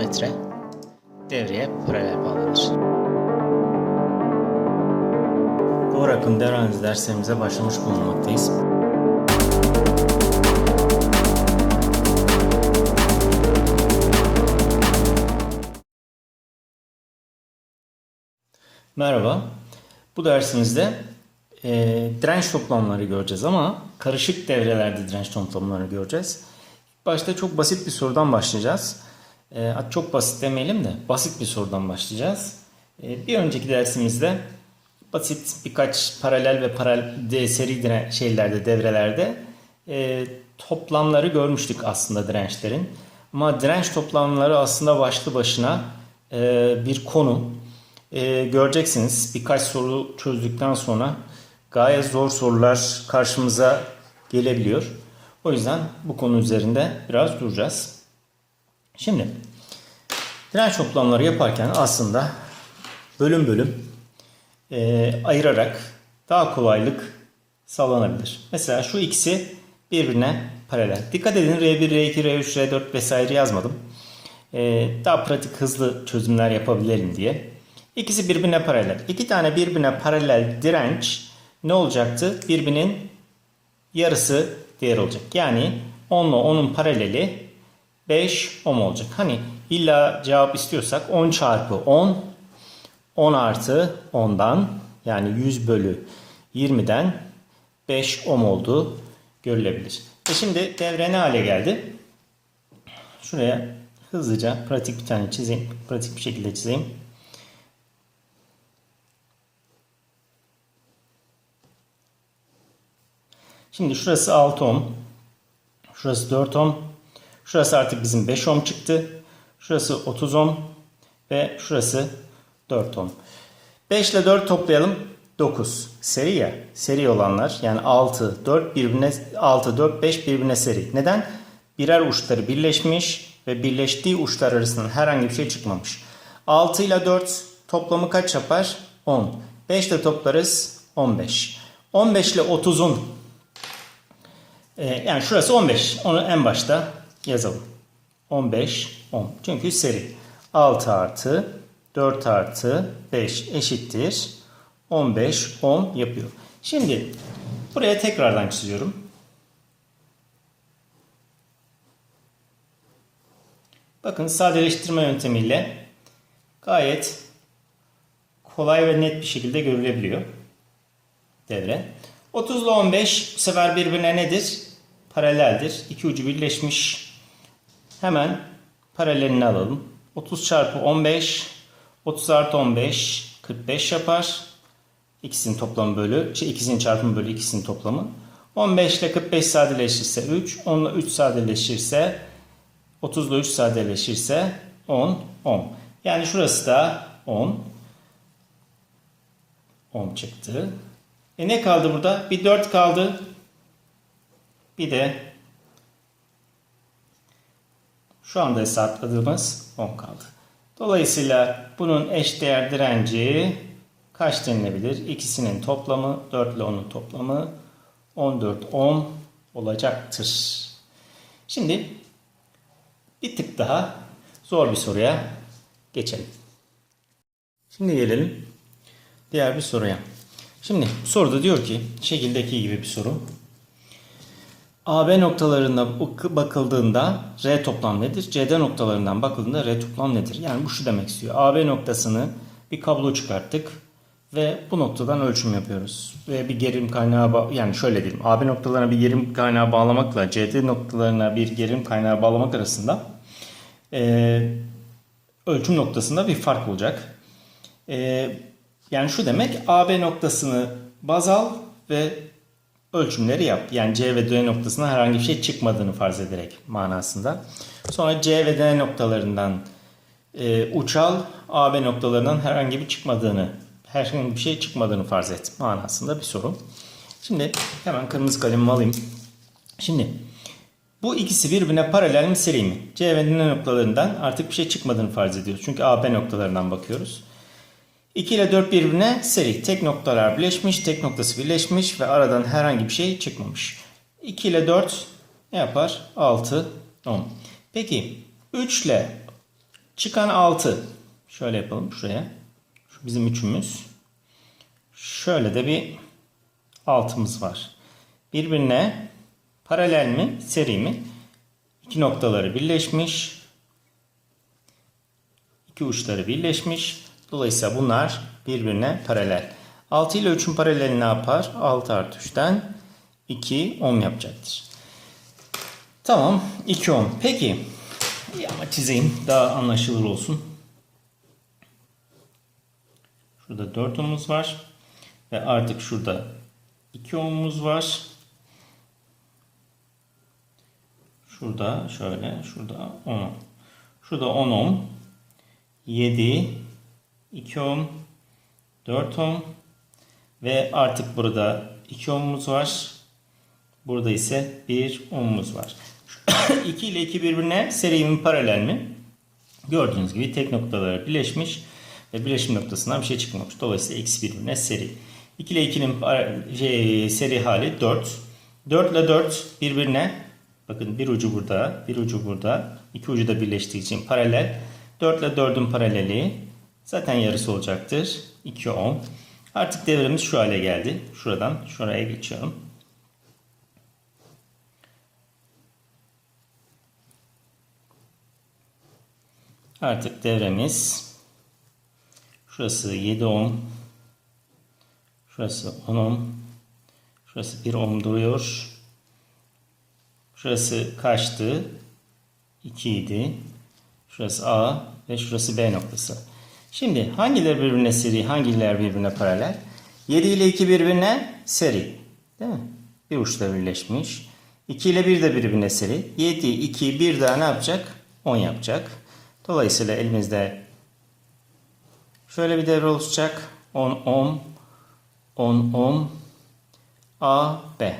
metre devreye paralel bağlanır. Doğru akım devre analizi derslerimize başlamış bulunmaktayız. Merhaba. Bu dersimizde e, direnç toplamları göreceğiz ama karışık devrelerde direnç toplamlarını göreceğiz. Başta çok basit bir sorudan başlayacağız. E, hatta çok basit demeyelim de basit bir sorudan başlayacağız. E, bir önceki dersimizde basit birkaç paralel ve paralel de, seri şeylerde devrelerde e, toplamları görmüştük aslında dirençlerin. Ama direnç toplamları aslında başlı başına e, bir konu. E, göreceksiniz birkaç soru çözdükten sonra gayet zor sorular karşımıza gelebiliyor. O yüzden bu konu üzerinde biraz duracağız. Şimdi direnç toplamları yaparken aslında bölüm bölüm e, ayırarak daha kolaylık sağlanabilir. Mesela şu ikisi birbirine paralel. Dikkat edin R1, R2, R3, R4 vesaire yazmadım. E, daha pratik hızlı çözümler yapabilelim diye. İkisi birbirine paralel. İki tane birbirine paralel direnç ne olacaktı? Birbirinin yarısı değer olacak. Yani 10 ile 10'un paraleli 5 ohm olacak. Hani illa cevap istiyorsak 10 çarpı 10 10 artı 10'dan yani 100 bölü 20'den 5 ohm olduğu görülebilir. E şimdi devre ne hale geldi? Şuraya hızlıca pratik bir tane çizeyim. Pratik bir şekilde çizeyim. Şimdi şurası 6 ohm. Şurası 4 ohm. Şurası artık bizim 5 ohm çıktı. Şurası 30 ohm. Ve şurası 4 ohm. 5 ile 4 toplayalım. 9. Seri ya. Seri olanlar yani 6, 4 birbirine 6, 4, 5 birbirine seri. Neden? Birer uçları birleşmiş ve birleştiği uçlar arasından herhangi bir şey çıkmamış. 6 ile 4 toplamı kaç yapar? 10. 5 ile toplarız 15. 15 ile 30'un ee, yani şurası 15. Onu en başta yazalım. 15 10. Çünkü seri. 6 artı 4 artı 5 eşittir. 15 10 yapıyor. Şimdi buraya tekrardan çiziyorum. Bakın sadeleştirme yöntemiyle gayet kolay ve net bir şekilde görülebiliyor devre. 30 ile 15 bu sefer birbirine nedir? Paraleldir. İki ucu birleşmiş. Hemen paralelini alalım. 30 çarpı 15 30 artı 15 45 yapar. İkisinin toplamı bölü, şey ikisinin çarpımı bölü ikisinin toplamı. 15 ile 45 sadeleşirse 3, 10 ile 3 sadeleşirse 30 ile 3 sadeleşirse 10, 10. Yani şurası da 10. 10 çıktı. E ne kaldı burada? Bir 4 kaldı. Bir de şu anda hesapladığımız 10 kaldı. Dolayısıyla bunun eşdeğer direnci kaç denilebilir? İkisinin toplamı 4 ile 10'un toplamı 14 ohm olacaktır. Şimdi bir tık daha zor bir soruya geçelim. Şimdi gelelim diğer bir soruya. Şimdi soruda diyor ki şekildeki gibi bir soru. AB noktalarına bakıldığında R toplam nedir? CD noktalarından bakıldığında R toplam nedir? Yani bu şu demek istiyor. AB noktasını bir kablo çıkarttık ve bu noktadan ölçüm yapıyoruz. Ve bir gerilim kaynağı yani şöyle diyelim. AB noktalarına bir gerilim kaynağı bağlamakla CD noktalarına bir gerilim kaynağı bağlamak arasında e, ölçüm noktasında bir fark olacak. E, yani şu demek AB noktasını baz al ve ölçümleri yap. Yani C ve D noktasına herhangi bir şey çıkmadığını farz ederek manasında. Sonra C ve D noktalarından e, uç al. AB noktalarından herhangi bir çıkmadığını, herhangi bir şey çıkmadığını farz et manasında bir soru. Şimdi hemen kırmızı kalemimi alayım. Şimdi bu ikisi birbirine paralel mi seri mi? C ve D noktalarından artık bir şey çıkmadığını farz ediyoruz. Çünkü AB noktalarından bakıyoruz. 2 ile 4 birbirine seri. Tek noktalar birleşmiş, tek noktası birleşmiş ve aradan herhangi bir şey çıkmamış. 2 ile 4 ne yapar? 6, 10. Peki 3 ile Çıkan 6. Şöyle yapalım şuraya. Şu bizim üçümüz. Şöyle de bir altımız var. Birbirine paralel mi, seri mi? İki noktaları birleşmiş. İki uçları birleşmiş. Dolayısıyla bunlar birbirine paralel. 6 ile 3'ün paraleli ne yapar? 6 artı 3'ten 2 ohm yapacaktır. Tamam 2 ohm. Peki ama çizeyim daha anlaşılır olsun. Şurada 4 ohmumuz var. Ve artık şurada 2 ohmumuz var. Şurada şöyle şurada 10 ohm. Şurada 10 ohm. 7 2 ohm 4 ohm ve artık burada 2 ohmumuz var. Burada ise 1 ohmumuz var. 2 ile 2 birbirine seri mi paralel mi? Gördüğünüz gibi tek noktaları birleşmiş ve birleşim noktasından bir şey çıkmamış. Dolayısıyla eksi birbirine seri. 2 ile 2'nin para- şey, seri hali 4. 4 ile 4 birbirine bakın bir ucu burada, bir ucu burada. iki ucu da birleştiği için paralel. 4 ile 4'ün paraleli zaten yarısı olacaktır. 2 ohm. Artık devremiz şu hale geldi. Şuradan şuraya geçiyorum. Artık devremiz şurası 7 ohm şurası 10 ohm şurası 1 ohm duruyor. Şurası kaçtı? 2 idi. Şurası A ve şurası B noktası. Şimdi hangileri birbirine seri, hangileri birbirine paralel? 7 ile 2 birbirine seri. Değil mi? Bir uçla birleşmiş. 2 ile 1 de birbirine seri. 7, 2, 1 daha ne yapacak? 10 yapacak. Dolayısıyla elimizde şöyle bir devre oluşacak. 10 ohm, 10 ohm, A, B.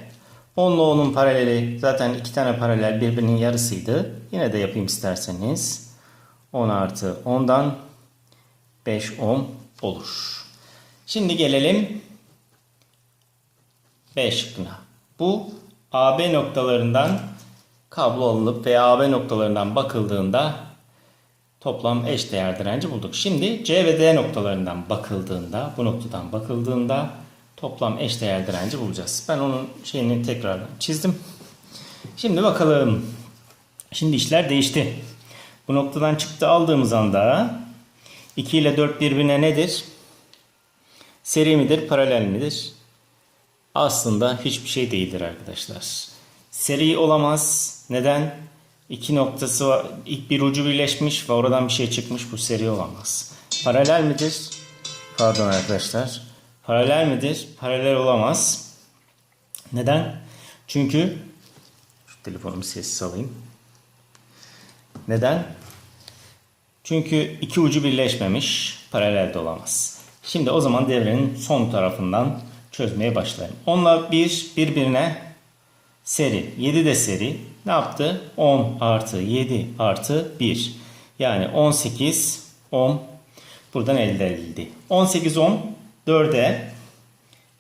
10 ile 10'un paraleli zaten iki tane paralel birbirinin yarısıydı. Yine de yapayım isterseniz. 10 artı 10'dan 5 ohm olur. Şimdi gelelim B şıkkına. Bu AB noktalarından kablo alınıp veya AB noktalarından bakıldığında toplam eş değer direnci bulduk. Şimdi C ve D noktalarından bakıldığında, bu noktadan bakıldığında toplam eş değer direnci bulacağız. Ben onun şeyini tekrar çizdim. Şimdi bakalım. Şimdi işler değişti. Bu noktadan çıktı aldığımız anda 2 ile 4 birbirine nedir? Seri midir, paralel midir? Aslında hiçbir şey değildir arkadaşlar. Seri olamaz. Neden? İki noktası var. İlk bir ucu birleşmiş ve oradan bir şey çıkmış. Bu seri olamaz. Paralel midir? Pardon arkadaşlar. Paralel midir? Paralel olamaz. Neden? Çünkü şu telefonumu sessiz alayım. Neden? Çünkü iki ucu birleşmemiş. Paralel de olamaz. Şimdi o zaman devrenin son tarafından çözmeye başlayalım. Onunla bir birbirine seri. 7 de seri. Ne yaptı? 10 artı 7 artı 1. Yani 18 ohm buradan elde edildi. 18 ohm 4'e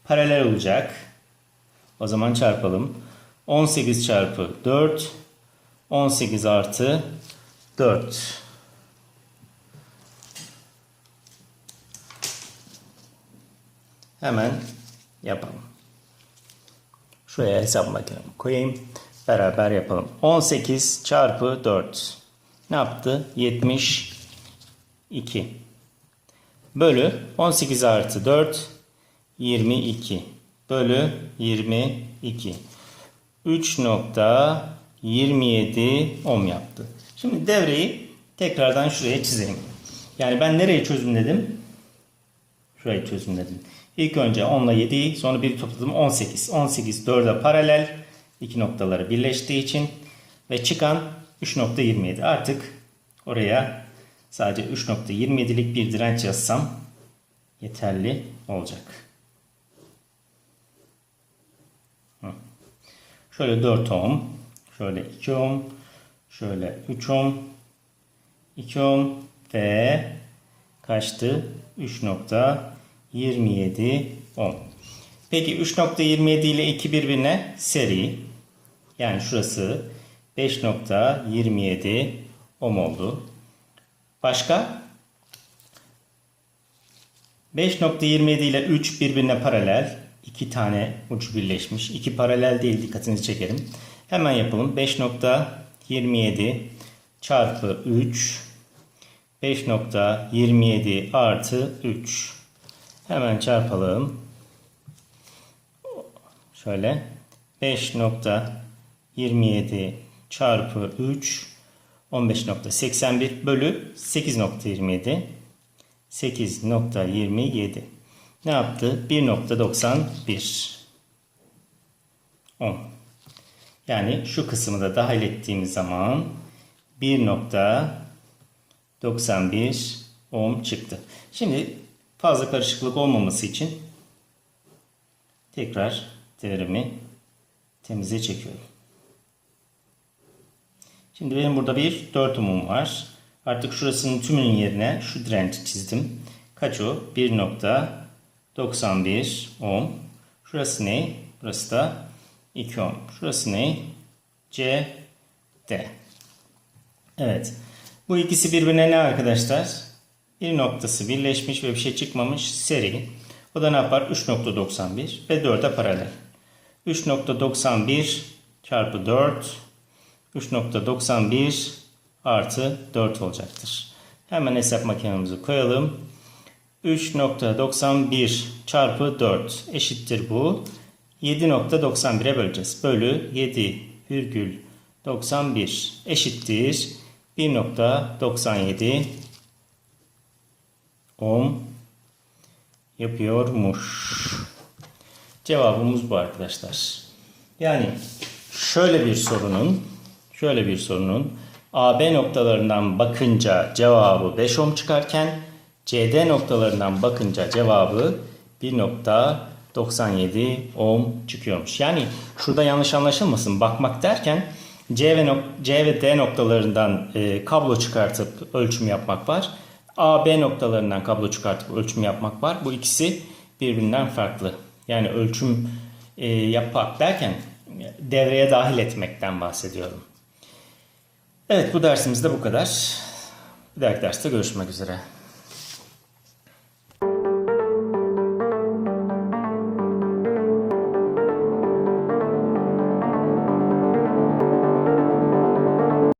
paralel olacak. O zaman çarpalım. 18 çarpı 4 18 artı 4. Hemen yapalım. Şuraya hesap makinemi koyayım. Beraber yapalım. 18 çarpı 4. Ne yaptı? 72. Bölü 18 artı 4. 22. Bölü 22. 3.27 ohm yaptı. Şimdi devreyi tekrardan şuraya çizelim. Yani ben nereye çözümledim? Şurayı çözümledim. İlk önce 10 ile 7'yi sonra bir topladım 18. 18 4'e paralel iki noktaları birleştiği için ve çıkan 3.27. Artık oraya sadece 3.27'lik bir direnç yazsam yeterli olacak. Şöyle 4 ohm, şöyle 2 ohm, şöyle 3 ohm, 2 ohm ve kaçtı? 3.27 ohm. Peki 3.27 ile 2 birbirine seri. Yani şurası 5.27 ohm oldu. Başka? 5.27 ile 3 birbirine paralel. İki tane uç birleşmiş. İki paralel değil dikkatinizi çekerim. Hemen yapalım. 5.27 çarpı 3 5.27 artı 3 hemen çarpalım. Şöyle 5.27 çarpı 3 15.81 bölü 8.27 8.27 ne yaptı? 1.91 10 yani şu kısmı da dahil ettiğimiz zaman 1.91 ohm çıktı. Şimdi fazla karışıklık olmaması için tekrar değerimi temize çekiyorum. Şimdi benim burada bir 4 ohmum var. Artık şurasının tümünün yerine şu direnci çizdim. Kaç o? 1.91 ohm. Şurası ne? Burası da 2 ohm. Şurası ne? C, D. Evet. Bu ikisi birbirine ne arkadaşlar? Bir noktası birleşmiş ve bir şey çıkmamış seri. O da ne yapar? 3.91 ve 4'e paralel. 3.91 çarpı 4 3.91 artı 4 olacaktır. Hemen hesap makinemizi koyalım. 3.91 çarpı 4 eşittir bu. 7.91'e böleceğiz. Bölü 7,91 eşittir. 1.97 ohm yapıyormuş. Cevabımız bu arkadaşlar. Yani şöyle bir sorunun şöyle bir sorunun AB noktalarından bakınca cevabı 5 ohm çıkarken CD noktalarından bakınca cevabı 1.97 ohm çıkıyormuş. Yani şurada yanlış anlaşılmasın. Bakmak derken C ve, C ve D noktalarından e, kablo çıkartıp ölçüm yapmak var. A, B noktalarından kablo çıkartıp ölçüm yapmak var. Bu ikisi birbirinden farklı. Yani ölçüm e, yapmak derken devreye dahil etmekten bahsediyorum. Evet bu dersimizde bu kadar. Bir dahaki derste görüşmek üzere.